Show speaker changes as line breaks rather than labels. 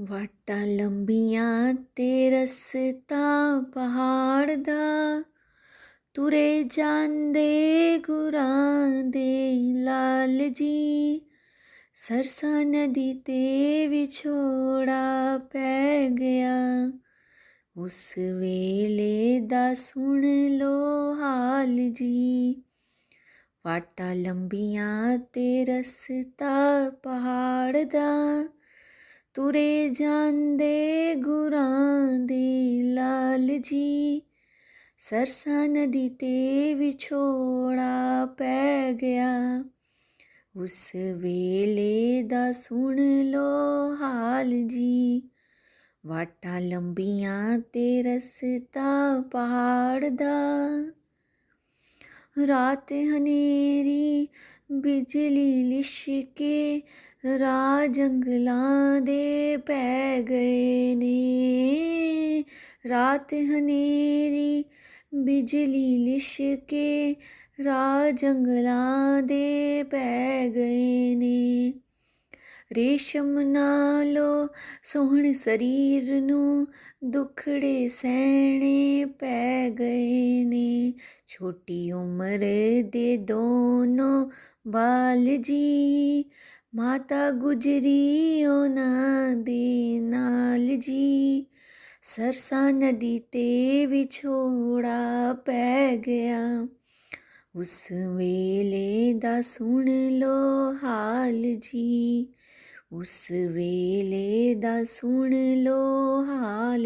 ਵਾਟਾਂ ਲੰਬੀਆਂ ਤੇ ਰਸਤਾ ਪਹਾੜ ਦਾ। ਤੁਰੇ ਜਾਂਦੇ ਗੁਰਾਂ ਦੇ ਲਾਲ ਜੀ। ਸਰਸਾ ਨਦੀ ਤੇ ਵਿਛੋੜਾ ਪੈ ਗਿਆ। ਉਸ ਵੇਲੇ ਦਾ ਸੁਣ ਲੋ ਹਾਲ ਜੀ। ਵਾਟਾਂ ਲੰਬੀਆਂ ਤੇ ਰਸਤਾ ਪਹਾੜ ਦਾ। ਤੁਰੇ ਜਾਂਦੇ ਗੁਰਾਂ ਦੇ ਲਾਲ ਜੀ। ਸਰਸਾ ਨਦੀ ਤੇ ਵਿਛੋੜਾ ਪੈ ਗਿਆ। ਉਸ ਵੇਲੇ ਦਾ ਸੁਣ ਲੋ ਹਾਲ ਜੀ। ਵਾਟਾਂ ਲੰਬੀਆਂ ਤੇ ਰਸਤਾ ਪਹਾੜ ਦਾ। ਰਾਤ ਹਨੇਰੀ, ਬਿਜਲੀ ਲਿਸ਼ਕੇ ਰਾਹ ਜੰਗਲਾਂ ਦੇ ਪੈ ਗਏ ਨੇ। ਰਾਤ ਹਨੇਰੀ, ਬਿਜਲੀ ਲਿਸ਼ਕੇ ਰਾਹ ਜੰਗਲਾਂ ਦੇ ਪੈ ਗਏ ਨੇ। ਰੇਸ਼ਮ ਨਾਲੋ ਸੋਹਣ ਸਰੀਰ ਨੂੰ ਦੁਖੜੇ ਸਹਿਣੇ ਪੈ ਗਏ ਨੇ। ਛੋਟੀ ਉਮਰ ਦੇ ਦੋਨੋਂ ਬਾਲ ਜੀ, ਮਾਤਾ ਗੁਜਰੀ ਉਹਨਾਂ ਦੇ ਨਾਲ ਜੀ। ਸਰਸਾ ਨਦੀ ਤੇ ਵਿਛੋੜਾ ਪੈ ਗਿਆ। ਉਸ ਵੇਲੇ ਦਾ ਸੁਣ ਲੋ ਹਾਲ ਜੀ। ਉਸ ਵੇਲੇ ਦਾ ਸੁਣ ਲੋ ਹਾਲ